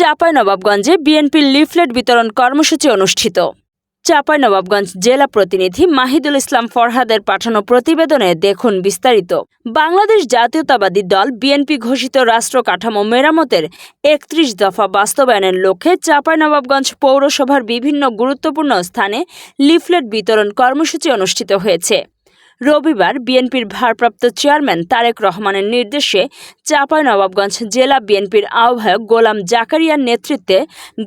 চাঁপাইনবাবগঞ্জে বিএনপির লিফলেট বিতরণ কর্মসূচি অনুষ্ঠিত। চাঁপাইনবাবগঞ্জ জেলা প্রতিনিধি মাহিদুল ইসলাম ফরহাদের পাঠানো প্রতিবেদনে দেখুন বিস্তারিত। বাংলাদেশ জাতীয়তাবাদী দল বিএনপি ঘোষিত রাষ্ট্র কাঠামো মেরামতের একত্রিশ দফা বাস্তবায়নের লক্ষ্যে চাঁপাইনবাবগঞ্জ পৌরসভার বিভিন্ন গুরুত্বপূর্ণ স্থানে লিফলেট বিতরণ কর্মসূচি অনুষ্ঠিত হয়েছে। রবিবার বিএনপির ভারপ্রাপ্ত চেয়ারম্যান তারেক রহমানের নির্দেশে চাঁপাইনবাবগঞ্জ জেলা বিএনপির আহ্বায়ক গোলাম জাকারিয়ার নেতৃত্বে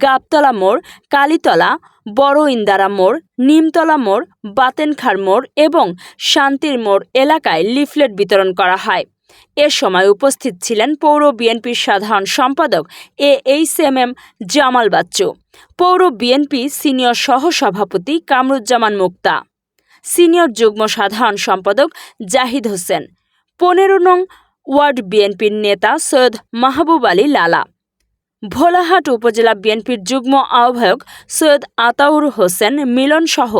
গাবতলা মোড়, কালীতলা বড় ইন্দারা মোড়, নিমতলা মোড়, বাতেনখার মোড় এবং শান্তির মোড় এলাকায় লিফলেট বিতরণ করা হয়। এ সময় উপস্থিত ছিলেন পৌর বিএনপির সাধারণ সম্পাদক A H M M Jamal Bachchu, পৌর বিএনপি সিনিয়র সহসভাপতি কামরুজ্জামান মুক্তা। সিনিয়র যুগ্ম সাধারণ সম্পাদক জাহিদ হোসেন। পনেরো নং ওয়ার্ড বিএনপির নেতা সৈয়দ মাহবুব আলী লালা। ভোলাহাট উপজেলা বিএনপির যুগ্ম আহ্বায়ক সৈয়দ আতাউর হোসেন মিলন সহ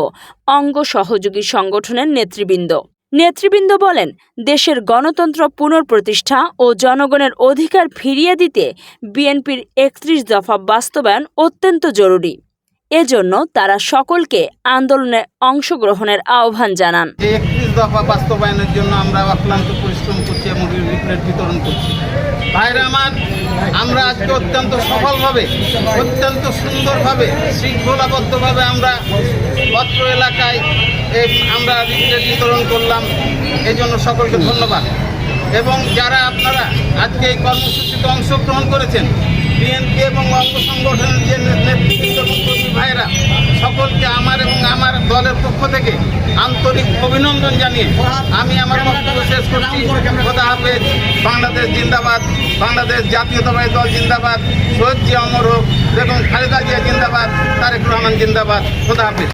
অঙ্গ সহযোগী সংগঠনের নেতৃবৃন্দ। নেতৃবৃন্দ বলেন, দেশের গণতন্ত্র পুনঃপ্রতিষ্ঠা ও জনগণের অধিকার ফিরিয়ে দিতে বিএনপির একত্রিশ দফা বাস্তবায়ন অত্যন্ত জরুরি। এজন্য তারা সকলকে আন্দোলনে অংশগ্রহণের আহ্বান জানান। দফা বাস্তবায়নের জন্য আমরা অক্লান্ত পরিশ্রম করছি এবং লিফলেট বিতরণ করছি। ভাইরা আমার, আমরা আজকে অত্যন্ত সফলভাবে, অত্যন্ত সুন্দরভাবে, শৃঙ্খলাবদ্ধভাবে আমরা অত্র এলাকায় আমরা লিফলেট বিতরণ করলাম। এই জন্য সকলকে ধন্যবাদ। এবং যারা আপনারা আজকে এই কর্মসূচিতে অংশগ্রহণ করেছেন, বিএনপি এবং অঙ্গ সংগঠনের যে নেতৃত্ব ভাইরা, সকলকে আমার এবং আমার দলের পক্ষ থেকে আন্তরিক অভিনন্দন জানিয়ে আমি আমার বক্তব্য শেষ করছি। খোদা হাফেজ। বাংলাদেশ জিন্দাবাদ। বাংলাদেশ জাতীয়তাবাদী দল জিন্দাবাদ। সৈয়দ জিয়া অমর হোক, বেগম খালেদা জিয়া জিন্দাবাদ, তারেক রহমান জিন্দাবাদ। খোদা হাফেজ।